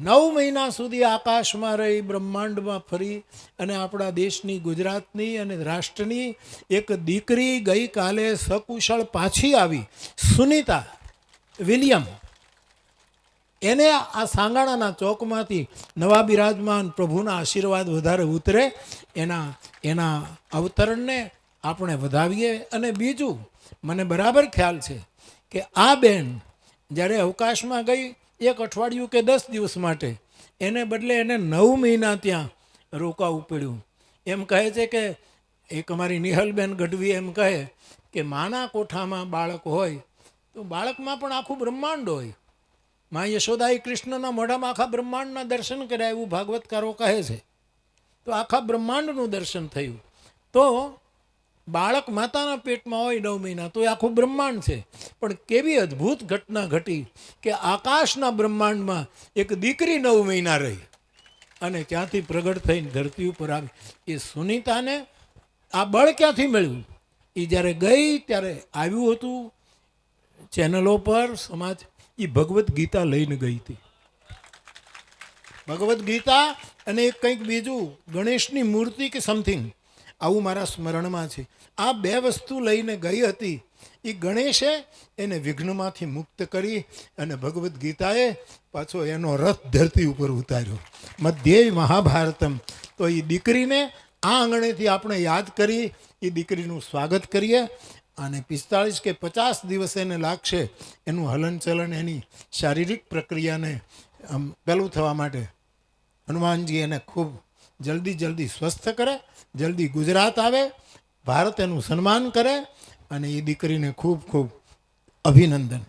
નવ મહિના સુધી આકાશમાં રહી, બ્રહ્માંડમાં ફરી અને આપણા દેશની, ગુજરાતની અને રાષ્ટ્રની એક દીકરી ગઈકાલે સકુશળ પાછી આવી. સુનિતા વિલિયમ, એને આ સાંગાણાના ચોકમાંથી નવા બિરાજમાન પ્રભુના આશીર્વાદ વધારે ઉતરે. એના એના અવતરણને આપણે વધાવીએ. અને બીજું, મને બરાબર ખ્યાલ છે કે આ બેન જ્યારે અવકાશમાં ગઈ એક અઠવાડિયું કે દસ દિવસ માટે. એને બદલે એને નવ મહિના ત્યાં રોકાવું પડ્યું. એમ કહે છે કે, એક અમારી નિહલબેન ગઢવી એમ કહે કે, માના કોઠામાં બાળક હોય તો બાળકમાં પણ આખું બ્રહ્માંડ હોય. મા યશોદાએ કૃષ્ણના મોઢામાં આખા બ્રહ્માંડના દર્શન કર્યા એવું ભાગવતકારો કહે છે. તો આખા બ્રહ્માંડનું દર્શન થયું. તો બાળક માતાના પેટમાં હોય નવ મહિના, તો એ આખું બ્રહ્માંડ છે. પણ કેવી અદ્ભુત ઘટના ઘટી કે આકાશના બ્રહ્માંડમાં એક દીકરી નવ મહિના રહી અને ત્યાંથી પ્રગટ થઈને ધરતી ઉપર આવી. એ સુનિતાને આ બળ ક્યાંથી મળ્યું? એ જ્યારે ગઈ, ત્યારે આવ્યું હતું ચેનલો પર સમાજ. એ ભગવદ્ ગીતા લઈને ગઈ હતી. ભગવદ્ ગીતા અને કંઈક બીજું ગણેશની મૂર્તિ કે સમથિંગ. આવું મારા સ્મરણમાં છે. આ બે વસ્તુ લઈને ગઈ હતી. એ ગણેશે એને વિઘ્નમાંથી મુક્ત કરી અને ભગવદ્ ગીતાએ પાછો એનો રથ ધરતી ઉપર ઉતાર્યો. મધ્યેય મહાભારતમ. તો એ દીકરીને આ આંગણેથી આપણે યાદ કરી એ દીકરીનું સ્વાગત કરીએ અને પિસ્તાળીસ કે પચાસ દિવસ એને લાગશે એનું હલનચલન એની શારીરિક પ્રક્રિયાને, આમ, પહેલું થવા માટે હનુમાનજી એને ખૂબ જલ્દી જલ્દી સ્વસ્થ કરે, જલ્દી ગુજરાત આવે, ભારત એનું સન્માન કરે અને એ દીકરીને ખૂબ ખૂબ અભિનંદન.